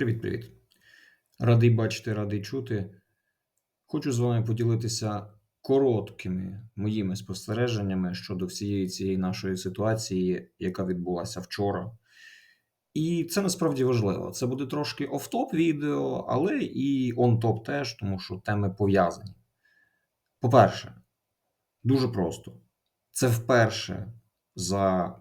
Привіт-привіт. Радий бачити, радий чути. Хочу з вами поділитися короткими моїми спостереженнями щодо всієї цієї нашої ситуації, яка відбулася вчора. І це насправді важливо. Це буде трошки оф-топ відео, але і он-топ теж, тому що теми пов'язані. По-перше, дуже просто. Це вперше за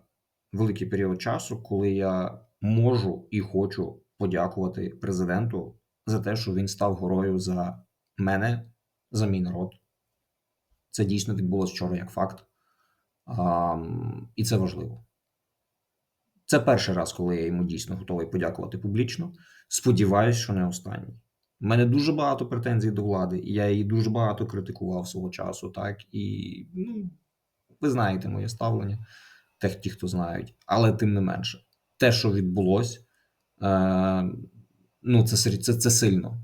великий період часу, коли я можу і хочу подякувати президенту за те, що він став горою за мене, за мій народ. Це дійсно відбулося вчора як факт. А, і це важливо. Це перший раз, коли я йому дійсно готовий подякувати публічно. Сподіваюсь, що не останній. У мене дуже багато претензій до влади, і я її дуже багато критикував свого часу, так і ну, ви знаєте моє ставлення, те, ті, хто знають, але тим не менше, те, що відбулося, е, ну це, це, це сильно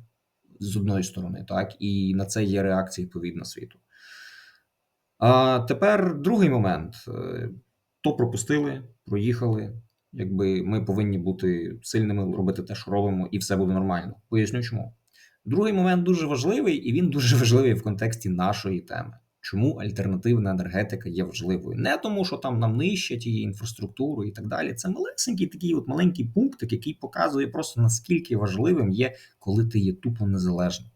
з одної сторони, так, і на це є реакція відповідна світу. А тепер другий момент: Е, то пропустили, проїхали. Якби ми повинні бути сильними, робити те, що робимо, і все буде нормально. Поясню чому. Другий момент дуже важливий, і він дуже важливий в контексті нашої теми. Чому альтернативна енергетика є важливою? Не тому, що там нам нищать її інфраструктуру і так далі. Це малесенький такий от маленький пунктик, який показує просто наскільки важливим є, коли ти є тупо незалежним.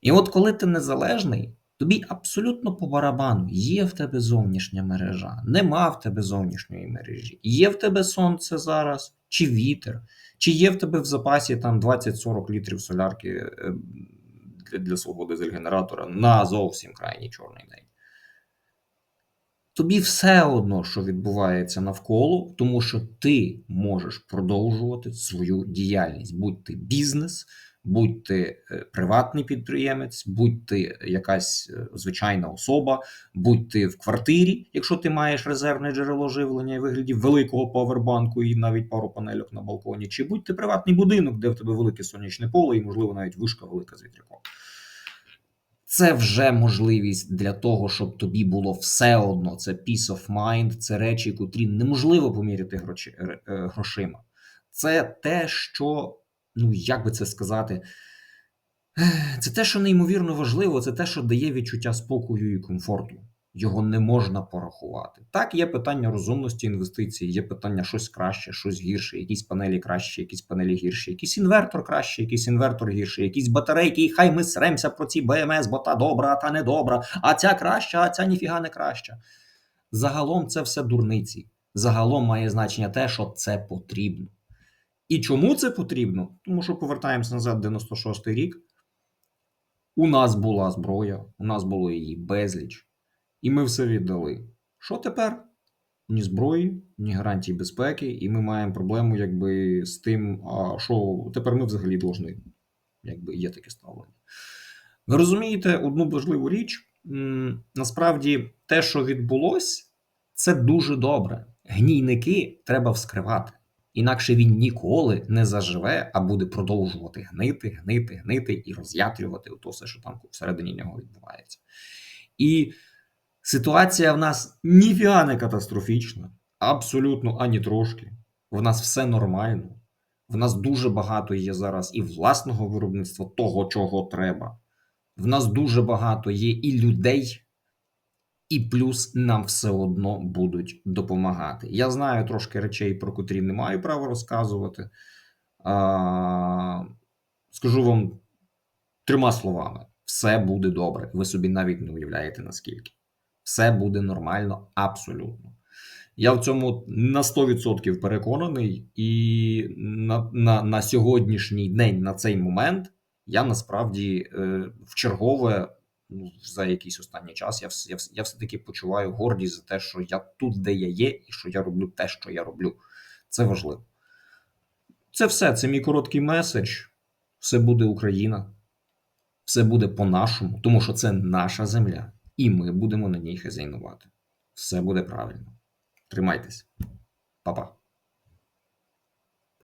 І от коли ти незалежний, тобі абсолютно по барабану є в тебе зовнішня мережа, нема в тебе зовнішньої мережі, є в тебе сонце зараз, чи вітер, чи є в тебе в запасі там 20-40 літрів солярки для, для свого дизель-генератора на зовсім крайній чорний день. Тобі все одно, що відбувається навколо, тому що ти можеш продовжувати свою діяльність, будь ти бізнес, будь ти е, приватний підприємець, будь ти якась е, звичайна особа, будь ти в квартирі, якщо ти маєш резервне джерело живлення і вигляді великого павербанку і навіть пару панельок на балконі, чи будь ти приватний будинок, де в тебе велике сонячне поле і, можливо, навіть вишка велика з вітряком. Це вже можливість для того, щоб тобі було все одно. Це peace of mind, це речі, котрі неможливо поміряти гроші, е, грошима. Це те, що, ну як би це сказати, це те, що неймовірно важливо, це те, що дає відчуття спокою і комфорту. Його не можна порахувати. Так, є питання розумності інвестицій, є питання щось краще, щось гірше, якісь панелі краще, якісь панелі гірші, якийсь інвертор краще, якийсь інвертор гірший, якісь батарейки, і хай ми сремся про ці БМС, бо та добра, а та не добра, а ця краща, а ця ніфіга не краща. Загалом це все дурниці. Загалом має значення те, що це потрібно. І чому це потрібно? Тому що повертаємося назад 96-й рік. У нас була зброя, у нас було її безліч. І ми все віддали. Що тепер? Ні зброї, ні гарантій безпеки, і ми маємо проблему якби з тим, а що тепер ми взагалі должны. Якби є таке ставлення. Ви розумієте одну важливу річ. Насправді, те, що відбулося, це дуже добре. Гнійники треба вскривати. Інакше він ніколи не заживе, а буде продовжувати гнити, гнити, гнити і роз'ятрювати все, що там всередині нього відбувається. І Ситуація в нас ніфіга не катастрофічна, абсолютно ані трошки. В нас все нормально. В нас дуже багато є зараз і власного виробництва того, чого треба. В нас дуже багато є і людей, і плюс нам все одно будуть допомагати. Я знаю трошки речей, про котрі не маю права розказувати. А, Скажу вам трьома словами: все буде добре. Ви собі навіть не уявляєте наскільки все буде нормально абсолютно. Я в цьому на 100% переконаний, і на на, на сьогоднішній день, на цей момент, я насправді е, в чергове ну, за якийсь останній час я я, я все-таки почуваю гордість за те, що я тут, де я є, і що я роблю те, що я роблю. Це важливо. Це все. Це мій короткий меседж. Все буде Україна, все буде по-нашому, тому що це наша земля і ми будемо на ній хазяйнувати. Все буде правильно. Тримайтесь, Па-па.